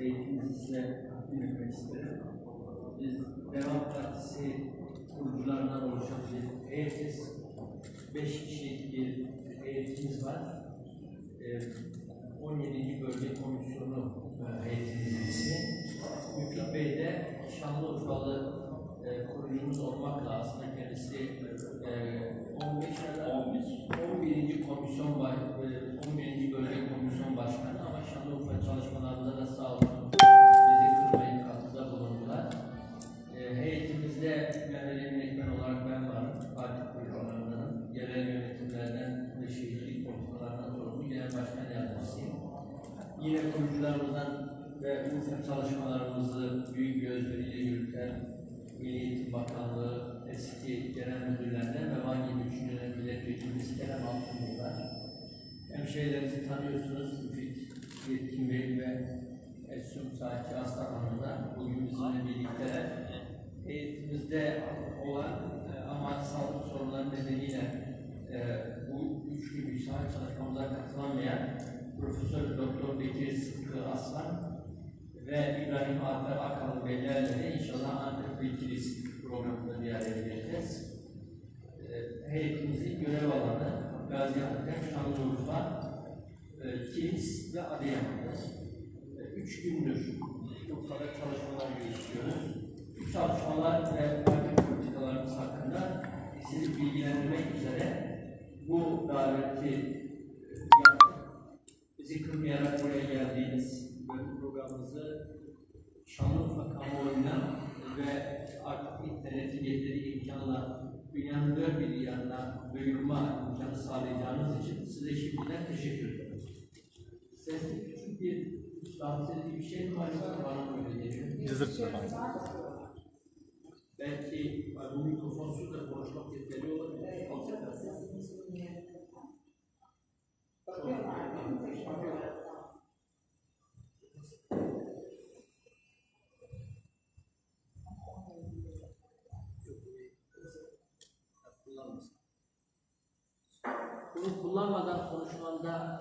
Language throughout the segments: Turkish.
eğitimimizi size takdim etmek isterim. Biz Devam Partisi kurucularından oluşan bir heyetiz. Beş kişilik bir heyetimiz var. Ee, 17. Bölge Komisyonu e, heyetimizin ismi. Müfit Bey de Şanlıurfalı e, kurucumuz olmakla aslında kendisi e, 15 ya da 11. komisyon baş, e, 11. bölge komisyon başkanı Şanlıurfa çalışmalarında da sağ olsun bizi kırmayıp katkıda bulundular. E, heyetimizde Mehmet Emin olarak ben varım. Parti kurucularından, yerel yönetimlerden ve şehircilik politikalarından sorumlu genel başkan yardımcısıyım. Yine kurucularımızdan ve bu çalışmalarımızı büyük bir özveriyle yürüten Milli Eğitim Bakanlığı eski genel müdürlerinden ve Van 23. dönem milletvekilimiz Kerem Altunlu var. Hemşehrilerimizi tanıyorsunuz. Yetkin Bey ve Esun Saatçi Aslan bugün bizimle birlikte eğitimimizde olan e, ama sağlık sorunları nedeniyle e, bu üç günlük saat çalışmamıza katılamayan Profesör Doktor Bekir Sıtkı Aslan ve İbrahim Alper Akalın Beylerle de inşallah Antep Bilgilis programında bir araya geleceğiz. E, heyetimizin görev alanı Gaziantep, Şanlıurfa, e, Kilis ve Adıyaman'dır. E, üç gündür Urfa'da çalışmalar yürütüyoruz. Bu çalışmalar ve parti politikalarımız hakkında sizi bilgilendirmek üzere bu daveti e, yaptık. Bizi kırmayarak buraya geldiğiniz ve bu programımızı Şanlıurfa kamuoyuna ve artık internetin getirdiği imkanla dünyanın dört bir yanına duyurma imkanı sağlayacağınız için size şimdiden teşekkür ederim. Sesli küçük bir rahatsız bir şey mi var yoksa bana mı öyle geliyor? Efendim. Belki bu mikrofonsuz da konuşmak yeterli olabilir. Kullanmasın. Bunu kullanmadan konuşmamda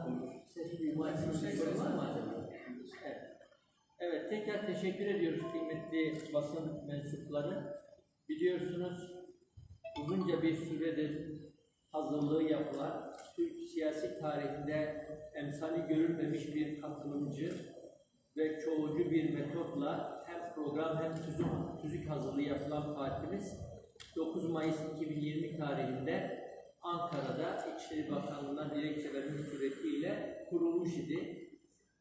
Evet. Tekrar teşekkür ediyoruz kıymetli basın mensupları. Biliyorsunuz uzunca bir süredir hazırlığı yapılan, Türk siyasi tarihinde emsali görülmemiş bir katılımcı ve çoğulcu bir metotla hem program hem tüzük, tüzük hazırlığı yapılan partimiz 9 Mayıs 2020 tarihinde Ankara'da İçişleri Bakanlığı'ndan dilekçelerin suretiyle kurulmuş idi.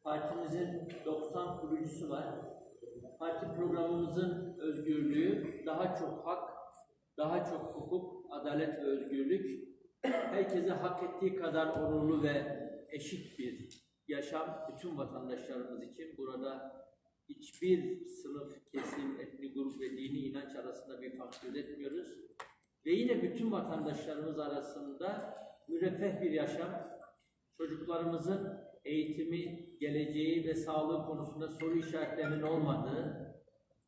Partimizin 90 kurucusu var. Parti programımızın özgürlüğü, daha çok hak, daha çok hukuk, adalet ve özgürlük, herkese hak ettiği kadar onurlu ve eşit bir yaşam bütün vatandaşlarımız için burada hiçbir sınıf, kesim, etnik grup ve dini inanç arasında bir fark gözetmiyoruz. Ve yine bütün vatandaşlarımız arasında müreffeh bir yaşam, çocuklarımızın eğitimi, geleceği ve sağlığı konusunda soru işaretlerinin olmadığı,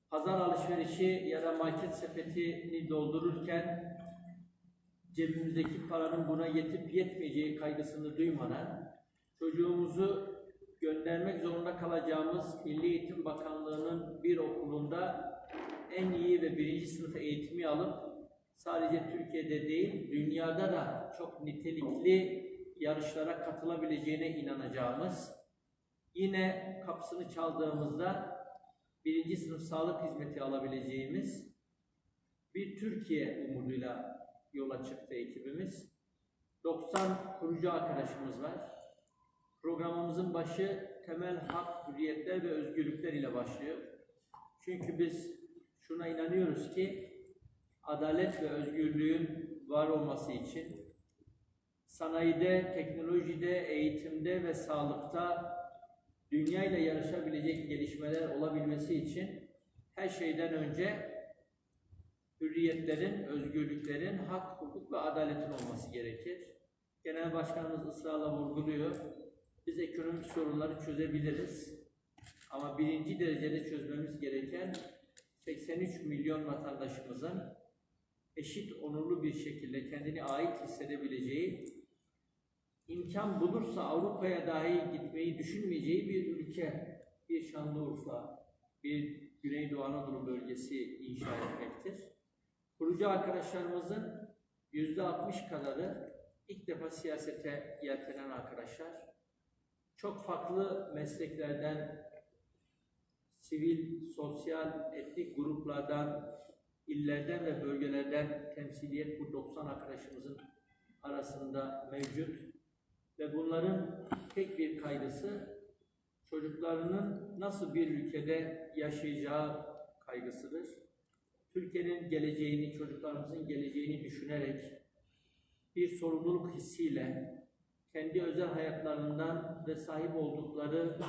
pazar alışverişi ya da market sepetini doldururken cebimizdeki paranın buna yetip yetmeyeceği kaygısını duymadan, çocuğumuzu göndermek zorunda kalacağımız Milli Eğitim Bakanlığı'nın bir okulunda en iyi ve birinci sınıf eğitimi alıp sadece Türkiye'de değil, dünyada da çok nitelikli yarışlara katılabileceğine inanacağımız, yine kapısını çaldığımızda birinci sınıf sağlık hizmeti alabileceğimiz bir Türkiye umuduyla yola çıktı ekibimiz. 90 kurucu arkadaşımız var. Programımızın başı temel hak, hürriyetler ve özgürlükler ile başlıyor. Çünkü biz şuna inanıyoruz ki adalet ve özgürlüğün var olması için sanayide, teknolojide, eğitimde ve sağlıkta dünya ile yarışabilecek gelişmeler olabilmesi için her şeyden önce hürriyetlerin, özgürlüklerin, hak, hukuk ve adaletin olması gerekir. Genel Başkanımız ısrarla vurguluyor. Biz ekonomik sorunları çözebiliriz. Ama birinci derecede çözmemiz gereken 83 milyon vatandaşımızın eşit, onurlu bir şekilde kendini ait hissedebileceği, imkan bulursa Avrupa'ya dahi gitmeyi düşünmeyeceği bir ülke bir Şanlıurfa, bir Güneydoğu Anadolu bölgesi inşa etmektir. Kurucu arkadaşlarımızın yüzde 60 kadarı ilk defa siyasete yeltenen arkadaşlar. Çok farklı mesleklerden, sivil, sosyal, etnik gruplardan, illerden ve bölgelerden temsiliyet bu 90 arkadaşımızın arasında mevcut. Ve bunların tek bir kaygısı çocuklarının nasıl bir ülkede yaşayacağı kaygısıdır. Türkiye'nin geleceğini, çocuklarımızın geleceğini düşünerek bir sorumluluk hissiyle kendi özel hayatlarından ve sahip oldukları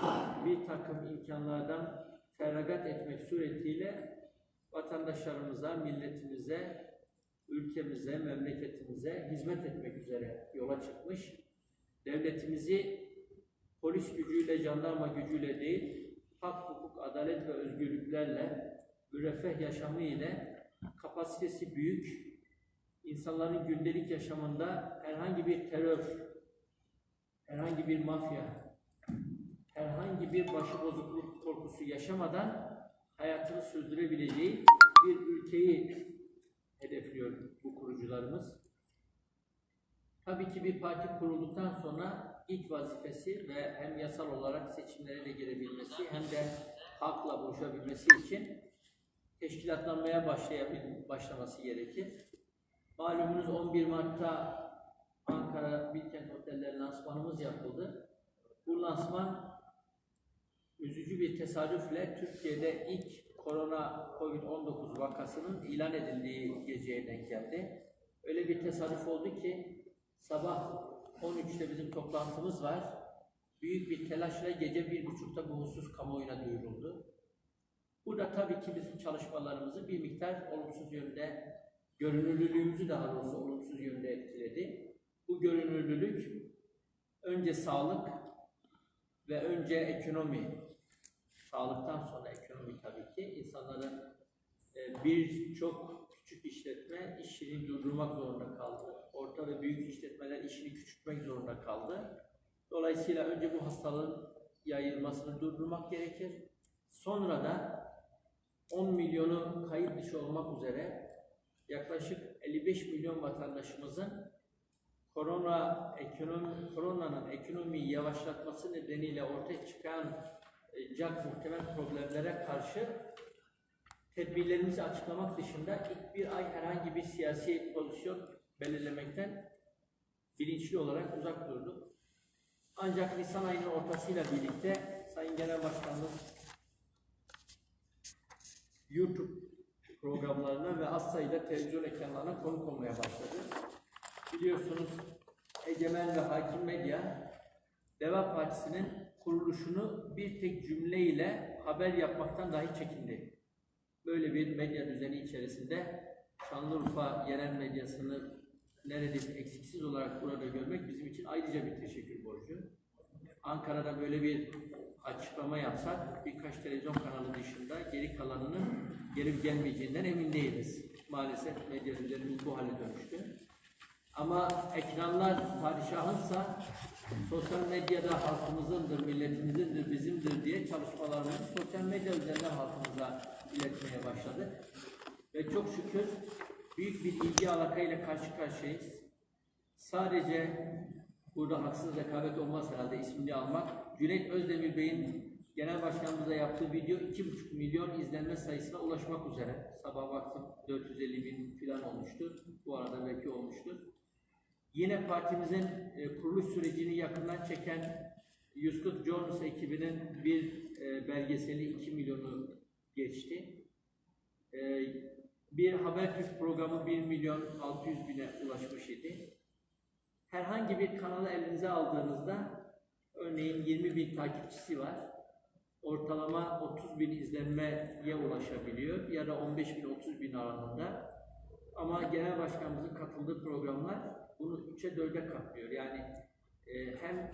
bir takım imkanlardan feragat etmek suretiyle vatandaşlarımıza, milletimize, ülkemize, memleketimize hizmet etmek üzere yola çıkmış. Devletimizi polis gücüyle, jandarma gücüyle değil, hak, hukuk, adalet ve özgürlüklerle, müreffeh yaşamı ile kapasitesi büyük, insanların gündelik yaşamında herhangi bir terör, herhangi bir mafya, herhangi bir başıbozukluk korkusu yaşamadan hayatını sürdürebileceği bir ülkeyi hedefliyor bu kurucularımız. Tabii ki bir parti kurulduktan sonra ilk vazifesi ve hem yasal olarak seçimlere de girebilmesi hem de halkla buluşabilmesi için teşkilatlanmaya başlayabil, başlaması gerekir. Malumunuz 11 Mart'ta Ankara Bilkent Oteller lansmanımız yapıldı. Bu lansman üzücü bir tesadüfle Türkiye'de ilk korona COVID-19 vakasının ilan edildiği geceye denk geldi. Öyle bir tesadüf oldu ki sabah 13'te bizim toplantımız var. Büyük bir telaşla gece bir buçukta bu husus kamuoyuna duyuruldu. Bu da tabii ki bizim çalışmalarımızı bir miktar olumsuz yönde, görünürlülüğümüzü daha doğrusu olumsuz yönde etkiledi. Bu görünürlülük önce sağlık ve önce ekonomi, sağlıktan sonra ekonomi tabii ki insanların e, birçok küçük işletme işini durdurmak zorunda kaldı. Orta ve büyük işletmeler işini küçültmek zorunda kaldı. Dolayısıyla önce bu hastalığın yayılmasını durdurmak gerekir. Sonra da 10 milyonu kayıt dışı olmak üzere yaklaşık 55 milyon vatandaşımızın korona ekonomi koronanın ekonomiyi yavaşlatması nedeniyle ortaya çıkan e, muhtemel problemlere karşı tedbirlerimizi açıklamak dışında ilk bir ay herhangi bir siyasi pozisyon belirlemekten bilinçli olarak uzak durduk. Ancak Nisan ayının ortasıyla birlikte Sayın Genel Başkanımız YouTube programlarına ve az sayıda televizyon ekranlarına konuk olmaya başladı. Biliyorsunuz Egemen ve Hakim Medya Deva Partisi'nin kuruluşunu bir tek cümleyle haber yapmaktan dahi çekindi. Böyle bir medya düzeni içerisinde Şanlıurfa yerel medyasını neredeyse eksiksiz olarak burada görmek bizim için ayrıca bir teşekkür borcu. Ankara'da böyle bir açıklama yapsak birkaç televizyon kanalı dışında geri kalanının gelip gelmeyeceğinden emin değiliz. Maalesef medya düzenimiz bu hale dönüştü. Ama ekranlar padişahınsa sosyal medyada halkımızındır, milletimizindir, bizimdir diye çalışmalarımızı sosyal medya üzerinden halkımıza iletmeye başladık. Ve çok şükür büyük bir ilgi alakayla karşı karşıyayız. Sadece burada haksız rekabet olmaz herhalde ismini almak. Cüneyt Özdemir Bey'in genel başkanımıza yaptığı video 2,5 milyon izlenme sayısına ulaşmak üzere. Sabah baktım 450 bin falan olmuştu. Bu arada belki olmuştur. Yine partimizin e, kuruluş sürecini yakından çeken 140 Jones ekibinin bir e, belgeseli 2 milyonu geçti. E, bir Habertürk programı 1 milyon 600 bine ulaşmış idi. Herhangi bir kanalı elinize aldığınızda örneğin 20 bin takipçisi var. Ortalama 30 bin izlenmeye ulaşabiliyor ya da 15 bin 30 bin aralığında. Ama genel başkanımızın katıldığı programlar bunu 3'e 4'e katlıyor. Yani e, hem e,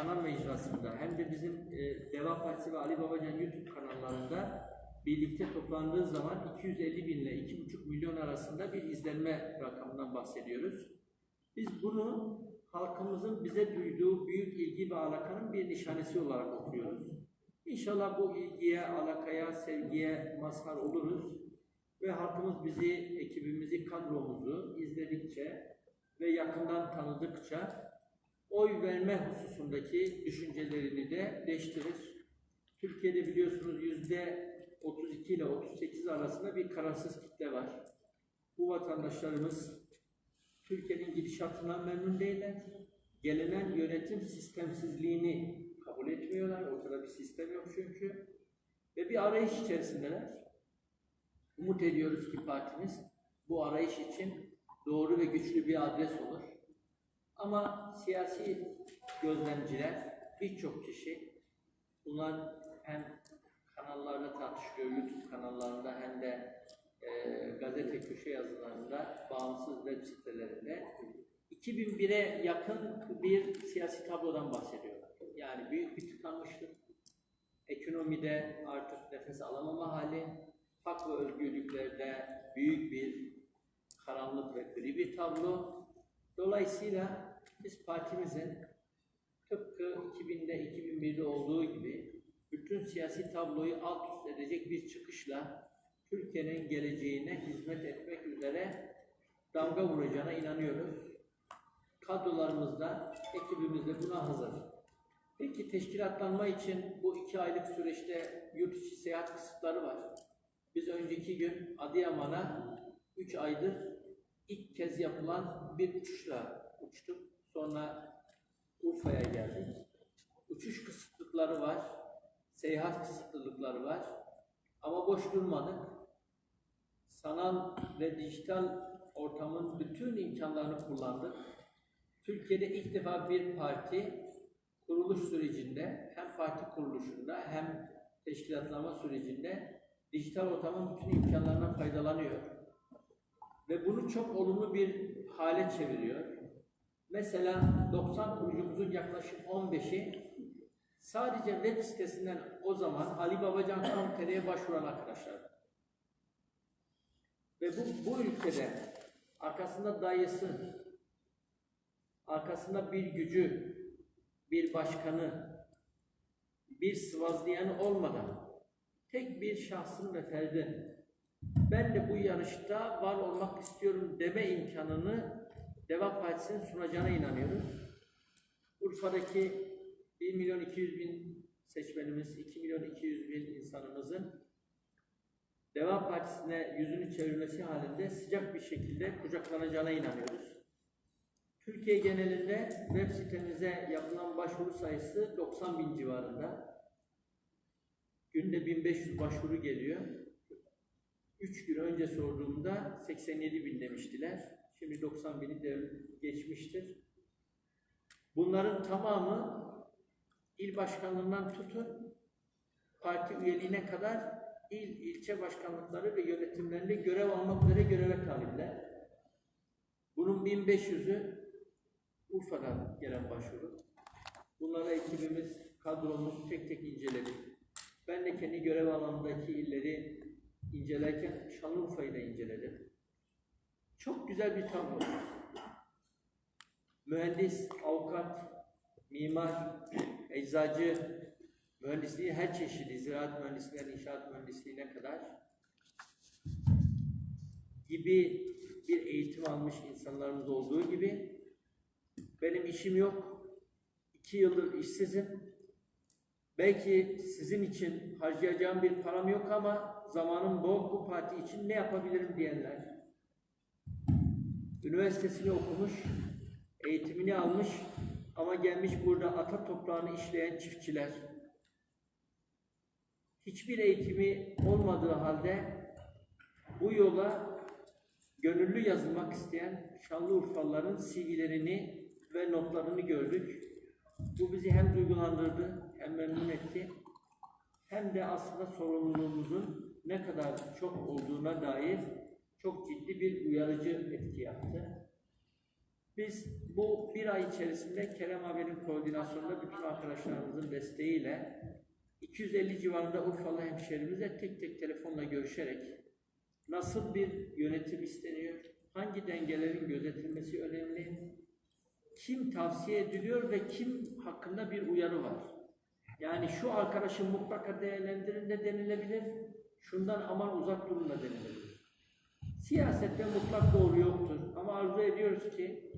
ana mecrasında hem de bizim e, Deva Partisi ve Ali Babacan YouTube kanallarında birlikte toplandığı zaman 250 bin ile 2,5 milyon arasında bir izlenme rakamından bahsediyoruz. Biz bunu halkımızın bize duyduğu büyük ilgi ve alakanın bir nişanesi olarak okuyoruz. İnşallah bu ilgiye, alakaya, sevgiye mazhar oluruz ve halkımız bizi, ekibimizi, kadromuzu izledikçe ve yakından tanıdıkça oy verme hususundaki düşüncelerini de değiştirir. Türkiye'de biliyorsunuz yüzde 32 ile 38 arasında bir kararsız kitle var. Bu vatandaşlarımız Türkiye'nin gidişatından memnun değiller. Gelinen yönetim sistemsizliğini kabul etmiyorlar. Ortada bir sistem yok çünkü. Ve bir arayış içerisindeler. Umut ediyoruz ki partimiz bu arayış için doğru ve güçlü bir adres olur. Ama siyasi gözlemciler, birçok kişi bunlar hem kanallarda tartışılıyor, YouTube kanallarında hem de e, gazete köşe yazılarında, bağımsız web sitelerinde 2001'e yakın bir siyasi tablodan bahsediyorlar. Yani büyük bir tıkanmışlık, ekonomide artık nefes alamama hali, hak ve özgürlüklerde büyük bir karanlık ve gri bir tablo. Dolayısıyla biz partimizin tıpkı 2000'de 2001'de olduğu gibi bütün siyasi tabloyu alt üst edecek bir çıkışla Türkiye'nin geleceğine hizmet etmek üzere damga vuracağına inanıyoruz. Kadrolarımızda, ekibimizde buna hazır. Peki teşkilatlanma için bu iki aylık süreçte yurt içi seyahat kısıtları var. Biz önceki gün Adıyaman'a 3 aydır ilk kez yapılan bir uçuşla uçtuk. Sonra Urfa'ya geldik. Uçuş kısıtlıkları var, seyahat kısıtlılıkları var. Ama boş durmadık. Sanal ve dijital ortamın bütün imkanlarını kullandık. Türkiye'de ilk defa bir parti kuruluş sürecinde hem parti kuruluşunda hem teşkilatlanma sürecinde dijital ortamın bütün imkanlarından faydalanıyor. Ve bunu çok olumlu bir hale çeviriyor. Mesela 90 kurucumuzun yaklaşık 15'i sadece web sitesinden o zaman Ali Babacan Komitere'ye başvuran arkadaşlar. Ve bu, bu ülkede arkasında dayısı, arkasında bir gücü, bir başkanı, bir sıvazlayanı olmadan tek bir şahsın ve ferdin ben de bu yarışta var olmak istiyorum deme imkanını Deva Partisi'nin sunacağına inanıyoruz. Urfa'daki 1 milyon 200 bin seçmenimiz, 2 milyon 200 bin insanımızın Deva Partisi'ne yüzünü çevirmesi halinde sıcak bir şekilde kucaklanacağına inanıyoruz. Türkiye genelinde web sitemize yapılan başvuru sayısı 90 bin civarında. Günde 1500 başvuru geliyor. 3 gün önce sorduğumda 87 bin demiştiler. Şimdi 90 bini de geçmiştir. Bunların tamamı il başkanlığından tutun parti üyeliğine kadar il, ilçe başkanlıkları ve yönetimlerinde görev almak üzere göreve talipler. Bunun 1500'ü Urfa'dan gelen başvuru. Bunlara ekibimiz, kadromuz tek tek inceledi. Ben de kendi görev alanındaki illeri incelerken Şanlıurfa'yı da inceledim. Çok güzel bir tablo. Mühendis, avukat, mimar, eczacı, mühendisliği her çeşidi, ziraat mühendisliğinden inşaat mühendisliğine kadar gibi bir eğitim almış insanlarımız olduğu gibi benim işim yok. İki yıldır işsizim. Belki sizin için harcayacağım bir param yok ama zamanım bol bu parti için ne yapabilirim diyenler. Üniversitesini okumuş, eğitimini almış ama gelmiş burada ata toprağını işleyen çiftçiler. Hiçbir eğitimi olmadığı halde bu yola gönüllü yazılmak isteyen Şanlıurfalıların CV'lerini ve notlarını gördük. Bu bizi hem duygulandırdı hem memnun etti hem de aslında sorumluluğumuzun ne kadar çok olduğuna dair çok ciddi bir uyarıcı etki yaptı. Biz bu bir ay içerisinde Kerem Haber'in koordinasyonunda bütün arkadaşlarımızın desteğiyle 250 civarında Urfalı hemşehrimizle tek tek telefonla görüşerek nasıl bir yönetim isteniyor, hangi dengelerin gözetilmesi önemli, kim tavsiye ediliyor ve kim hakkında bir uyarı var. Yani şu arkadaşı mutlaka değerlendirin de denilebilir. Şundan aman uzak durun da denilebilir. Siyasette mutlak doğru yoktur. Ama arzu ediyoruz ki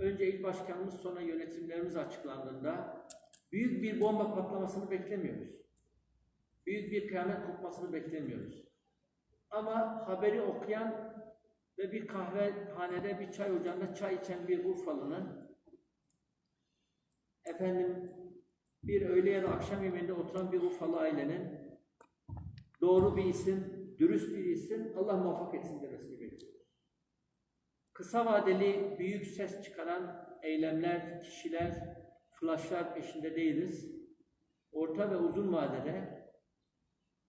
önce il başkanımız sonra yönetimlerimiz açıklandığında büyük bir bomba patlamasını beklemiyoruz. Büyük bir kıyamet kopmasını beklemiyoruz. Ama haberi okuyan ve bir kahvehanede bir çay ocağında çay içen bir Urfalı'nın efendim bir öğle ya da akşam yemeğinde oturan bir Urfalı ailenin doğru bir isim, dürüst bir isim Allah muvaffak etsin demesini bekliyoruz. Kısa vadeli büyük ses çıkaran eylemler, kişiler, flashlar peşinde değiliz. Orta ve uzun vadede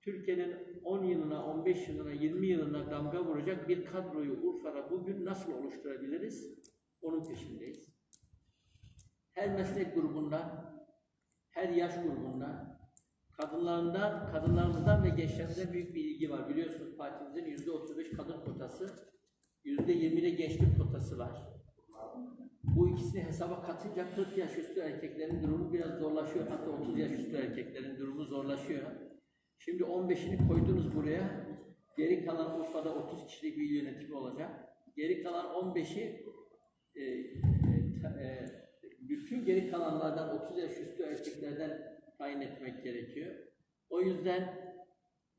Türkiye'nin 10 yılına, 15 yılına, 20 yılına damga vuracak bir kadroyu Urfa'da bugün nasıl oluşturabiliriz? Onun peşindeyiz. Her meslek grubundan, her yaş grubundan, kadınlarından, kadınlarımızdan ve gençlerimizden büyük bir ilgi var. Biliyorsunuz partimizin yüzde 35 kadın kotası, yüzde 20 de gençlik kotası var. Bu ikisini hesaba katınca 40 yaş üstü erkeklerin durumu biraz zorlaşıyor. Hatta 30 yaş üstü erkeklerin durumu zorlaşıyor. Şimdi 15'ini koydunuz buraya. Geri kalan Urfa'da 30 kişilik bir yönetimi olacak. Geri kalan 15'i e, e, e, bütün geri kalanlardan 30 yaş üstü erkeklerden tayin etmek gerekiyor. O yüzden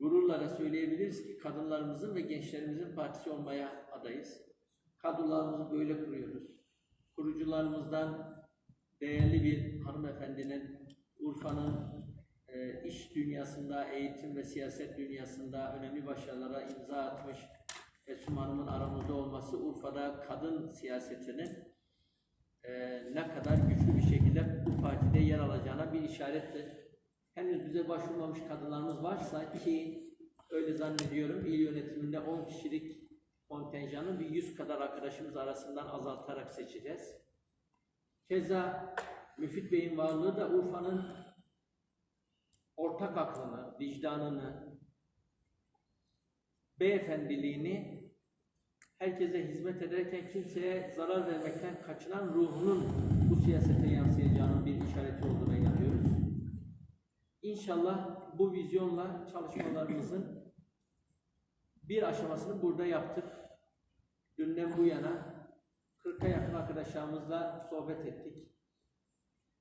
gururla da söyleyebiliriz ki kadınlarımızın ve gençlerimizin partisi olmaya adayız. Kadrolarımızı böyle kuruyoruz. Kurucularımızdan değerli bir hanımefendinin Urfa'nın e, iş dünyasında, eğitim ve siyaset dünyasında önemli başarılara imza atmış Esum Hanım'ın aramızda olması Urfa'da kadın siyasetinin e, ne kadar güçlü bir şekilde bu partide yer alacağına bir işarettir. Henüz bize başvurmamış kadınlarımız varsa ki öyle zannediyorum il yönetiminde 10 kişilik kontenjanı bir 100 kadar arkadaşımız arasından azaltarak seçeceğiz. Keza Müfit Bey'in varlığı da Urfa'nın ortak aklını, vicdanını, beyefendiliğini herkese hizmet ederken kimseye zarar vermekten kaçınan ruhunun bu siyasete yansıyacağının bir işareti inanıyoruz. İnşallah bu vizyonla çalışmalarımızın bir aşamasını burada yaptık. Dünden bu yana 40'a yakın arkadaşlarımızla sohbet ettik.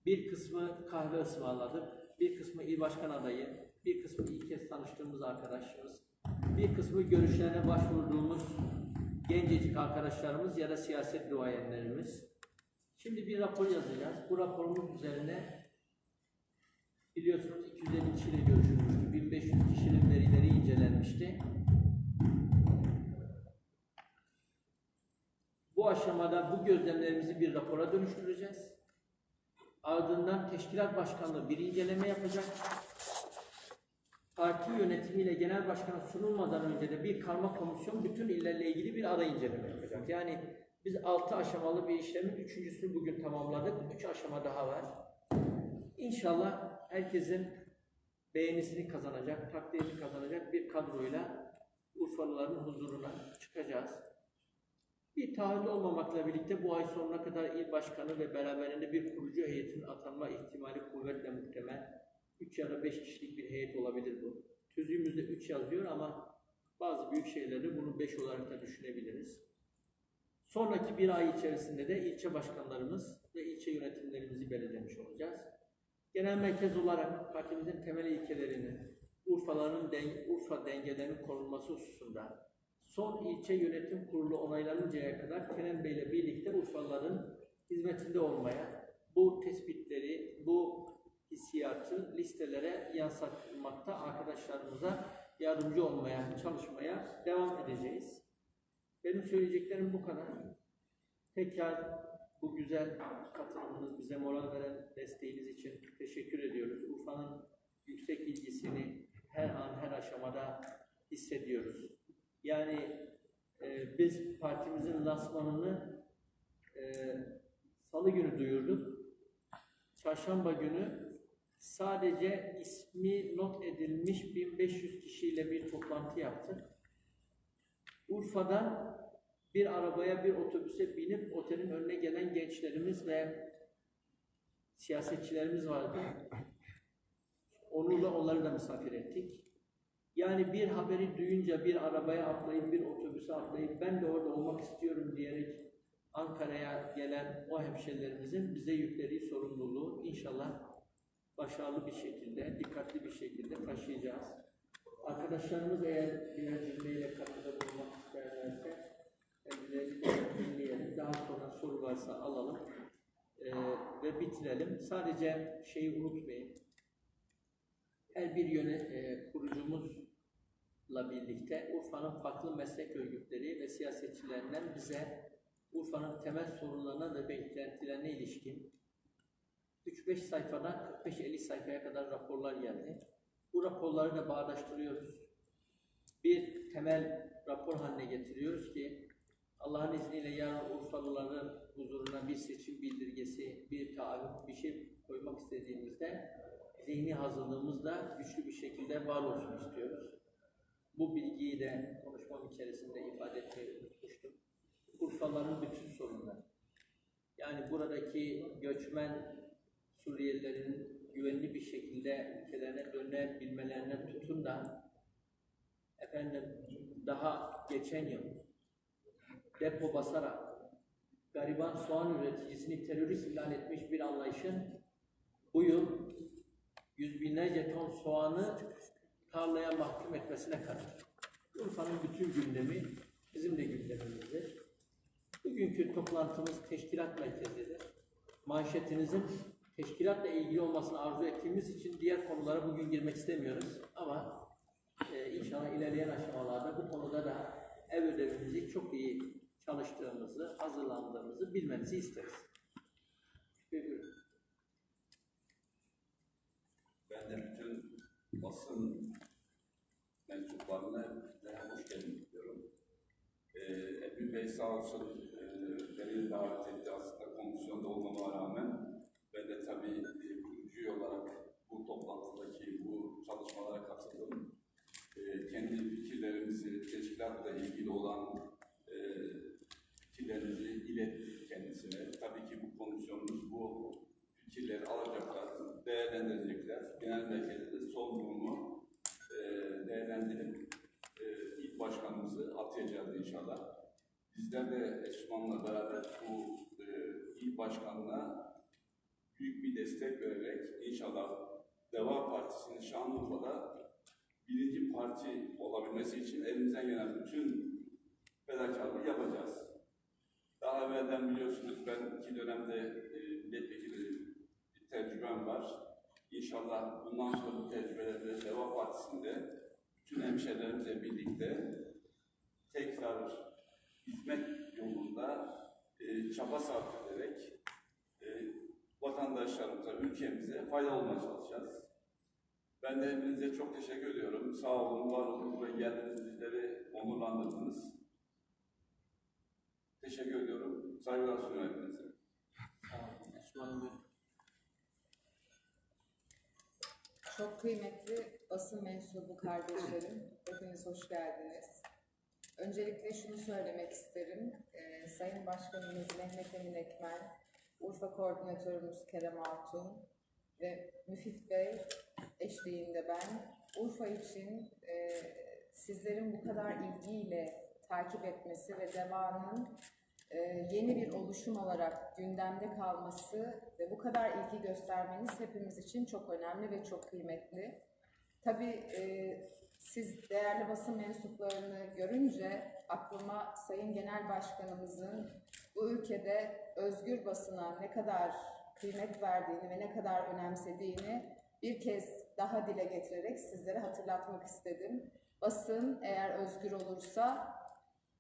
Bir kısmı kahve ısmarladık, bir kısmı il başkan adayı, bir kısmı ilk kez tanıştığımız arkadaşımız, bir kısmı görüşlerine başvurduğumuz gencecik arkadaşlarımız ya da siyaset duayenlerimiz. Şimdi bir rapor yazacağız. Bu raporumuz üzerine biliyorsunuz 250 kişiyle görüşülmüştü. 1500 kişinin verileri incelenmişti. Bu aşamada bu gözlemlerimizi bir rapora dönüştüreceğiz. Ardından teşkilat başkanlığı bir inceleme yapacak. Parti yönetimiyle genel başkana sunulmadan önce de bir karma komisyon bütün illerle ilgili bir ara inceleme yapacak. Yani biz altı aşamalı bir işlemin üçüncüsünü bugün tamamladık. Üç aşama daha var. İnşallah herkesin beğenisini kazanacak, takdirini kazanacak bir kadroyla Urfalıların huzuruna çıkacağız. Bir taahhüt olmamakla birlikte bu ay sonuna kadar il başkanı ve beraberinde bir kurucu heyetin atanma ihtimali kuvvetle muhtemel. 3 ya da 5 kişilik bir heyet olabilir bu. Tüzüğümüzde 3 yazıyor ama bazı büyük şeylerde bunu 5 olarak da düşünebiliriz. Sonraki bir ay içerisinde de ilçe başkanlarımız ve ilçe yönetimlerimizi belirlemiş olacağız. Genel merkez olarak partimizin temel ilkelerini, Urfaların den, Urfa dengelerinin korunması hususunda son ilçe yönetim kurulu onaylanıncaya kadar Kenan Bey ile birlikte Urfalıların hizmetinde olmaya, bu tespitleri, bu hissiyatı listelere yansıtmakta arkadaşlarımıza yardımcı olmaya, çalışmaya devam edeceğiz. Benim söyleyeceklerim bu kadar. Tekrar bu güzel katılımınız, bize moral veren desteğiniz için teşekkür ediyoruz. Urfa'nın yüksek ilgisini her an, her aşamada hissediyoruz. Yani e, biz partimizin lansmanını e, salı günü duyurduk. Çarşamba günü sadece ismi not edilmiş 1500 kişiyle bir toplantı yaptık. Urfa'dan bir arabaya, bir otobüse binip otelin önüne gelen gençlerimiz ve siyasetçilerimiz vardı. Onurla onları da misafir ettik. Yani bir haberi duyunca bir arabaya atlayıp bir otobüse atlayıp ben de orada olmak istiyorum diyerek Ankara'ya gelen o hemşerilerimizin bize yüklediği sorumluluğu inşallah başarılı bir şekilde, dikkatli bir şekilde taşıyacağız. Arkadaşlarımız eğer birer cümleyle katkıda bulunmak isterlerse dinleyelim. Daha sonra soru varsa alalım Ee, ve bitirelim. Sadece şeyi unutmayın. Her bir yöne, e, kurucumuzla birlikte Urfa'nın farklı meslek örgütleri ve siyasetçilerinden bize Urfa'nın temel sorunlarına ve beklentilerine ilişkin 3-5 sayfadan 45-50 sayfaya kadar raporlar geldi. Bu raporları da bağdaştırıyoruz. Bir temel rapor haline getiriyoruz ki Allah'ın izniyle yarın Urfalıların huzuruna bir seçim bildirgesi, bir taahhüt, bir şey koymak istediğimizde zihni hazırlığımız da güçlü bir şekilde var olsun istiyoruz. Bu bilgiyi de konuşmam içerisinde ifade etmeyi unutmuştum. Urfalıların bütün sorunları. Yani buradaki göçmen Suriyelilerin güvenli bir şekilde ülkelerine dönebilmelerinden tutun da efendim daha geçen yıl depo basarak gariban soğan üreticisini terörist ilan etmiş bir anlayışın bu yıl yüz binlerce ton soğanı tarlaya mahkum etmesine kadar. Urfa'nın bütün gündemi bizim de gündemimizdir. Bugünkü toplantımız teşkilat merkezidir. Manşetinizin teşkilatla ilgili olmasını arzu ettiğimiz için diğer konulara bugün girmek istemiyoruz. Ama e, inşallah ilerleyen aşamalarda bu konuda da ev ödevimizi çok iyi çalıştığımızı, hazırlandığımızı bilmenizi isteriz. Buyurun. Ben de bütün basın mensuplarına daha hoş geldin diyorum. Ee, Ebu Bey sağ olsun e, beni davet etti aslında komisyonda olmama rağmen ben de tabii e, kurucu olarak bu toplantıdaki bu çalışmalara katıldım. E, kendi fikirlerimizi teşkilatla ilgili olan e, fikirlerimizi ilettik kendisine. Tabii ki bu komisyonumuz bu fikirleri alacaklar, değerlendirecekler. Genel merkezde de son durumu e, değerlendirip e, ilk başkanımızı atayacağız inşallah. Bizler de Esman'la beraber bu e, ilk başkanına büyük bir destek vererek inşallah Deva Partisi'nin Şanlıurfa'da birinci parti olabilmesi için elimizden gelen bütün fedakarlığı yapacağız. Daha evvelden biliyorsunuz ben iki dönemde e, milletvekili bir tecrübem var. İnşallah bundan sonra bu tecrübelerle Deva Partisi'nde bütün hemşehrilerimizle birlikte tekrar hizmet yolunda e, çaba sarf ederek e, vatandaşlarımıza, ülkemize fayda olmaya çalışacağız. Ben de hepinize çok teşekkür ediyorum. Sağ olun, var olun. Buraya geldiniz, bizleri onurlandırdınız. Teşekkür ediyorum. Saygılar sunuyorum hepinize. Çok kıymetli basın mensubu kardeşlerim, hepiniz hoş geldiniz. Öncelikle şunu söylemek isterim. Ee, Sayın Başkanımız Mehmet Emin Ekmen, Urfa Koordinatörümüz Kerem Altun ve Müfit Bey eşliğinde ben Urfa için e, sizlerin bu kadar ilgiyle takip etmesi ve devanın e, yeni bir oluşum olarak gündemde kalması ve bu kadar ilgi göstermeniz hepimiz için çok önemli ve çok kıymetli. Tabii e, siz değerli basın mensuplarını görünce aklıma Sayın Genel Başkanımızın bu ülkede özgür basına ne kadar kıymet verdiğini ve ne kadar önemsediğini bir kez daha dile getirerek sizlere hatırlatmak istedim. Basın eğer özgür olursa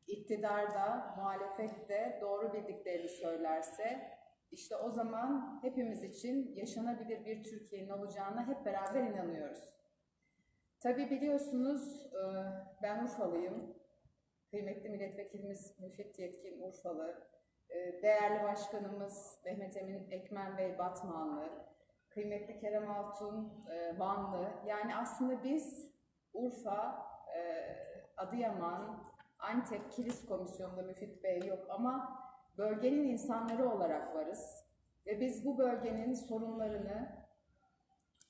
iktidar da muhalefet de doğru bildiklerini söylerse işte o zaman hepimiz için yaşanabilir bir Türkiye'nin olacağına hep beraber inanıyoruz. Tabii biliyorsunuz e, ben Urfalıyım. Kıymetli milletvekilimiz Müfit Yetkin Urfalı. E, Değerli başkanımız Mehmet Emin Ekmen Bey Batmanlı. Kıymetli Kerem Altun e, Vanlı. Yani aslında biz Urfa, e, Adıyaman, Antep Kilis Komisyonu'nda Müfit Bey yok ama bölgenin insanları olarak varız. Ve biz bu bölgenin sorunlarını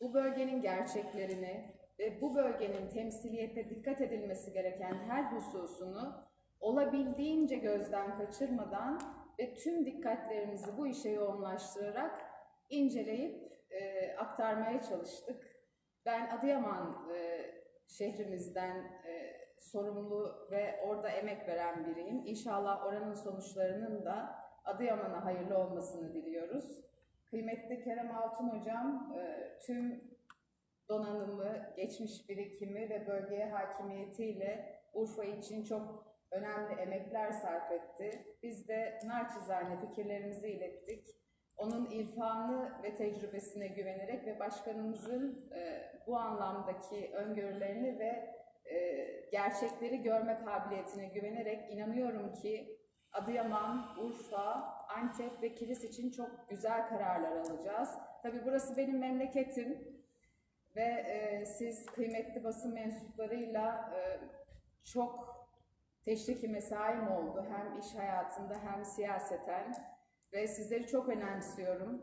bu bölgenin gerçeklerini ve bu bölgenin temsiliyette dikkat edilmesi gereken her hususunu olabildiğince gözden kaçırmadan ve tüm dikkatlerimizi bu işe yoğunlaştırarak inceleyip e, aktarmaya çalıştık. Ben Adıyaman e, şehrimizden e, sorumlu ve orada emek veren biriyim. İnşallah oranın sonuçlarının da Adıyaman'a hayırlı olmasını diliyoruz. Kıymetli Kerem Altun Hocam e, tüm donanımı, geçmiş birikimi ve bölgeye hakimiyetiyle Urfa için çok önemli emekler sarf etti. Biz de naçizane fikirlerimizi ilettik. Onun irfanı ve tecrübesine güvenerek ve başkanımızın e, bu anlamdaki öngörülerini ve gerçekleri görme kabiliyetine güvenerek inanıyorum ki Adıyaman, Urfa, Antep ve Kilis için çok güzel kararlar alacağız. Tabii burası benim memleketim ve e, siz kıymetli basın mensuplarıyla e, çok teşriki mesaim oldu. Hem iş hayatında hem siyaseten ve sizleri çok önemsiyorum.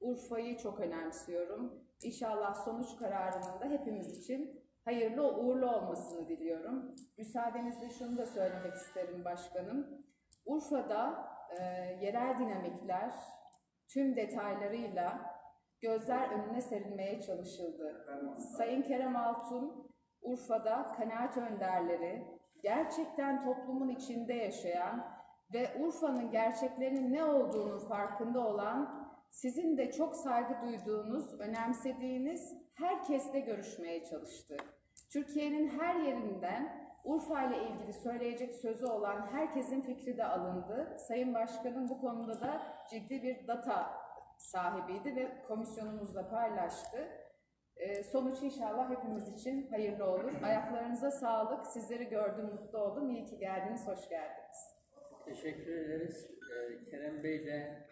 Urfa'yı çok önemsiyorum. İnşallah sonuç kararının da hepimiz için hayırlı uğurlu olmasını diliyorum. Müsaadenizle şunu da söylemek isterim başkanım. Urfa'da e, yerel dinamikler tüm detaylarıyla gözler önüne serilmeye çalışıldı. Sayın Kerem Altun, Urfa'da kanaat önderleri, gerçekten toplumun içinde yaşayan ve Urfa'nın gerçeklerinin ne olduğunun farkında olan, sizin de çok saygı duyduğunuz, önemsediğiniz herkesle görüşmeye çalıştı. Türkiye'nin her yerinden Urfa ile ilgili söyleyecek sözü olan herkesin fikri de alındı. Sayın Başkanım bu konuda da ciddi bir data sahibiydi ve komisyonumuzla paylaştı. Ee, sonuç inşallah hepimiz için hayırlı olur. Ayaklarınıza sağlık. Sizleri gördüm, mutlu oldum. İyi ki geldiniz, hoş geldiniz. Teşekkür ederiz. Ee, Kerem Bey de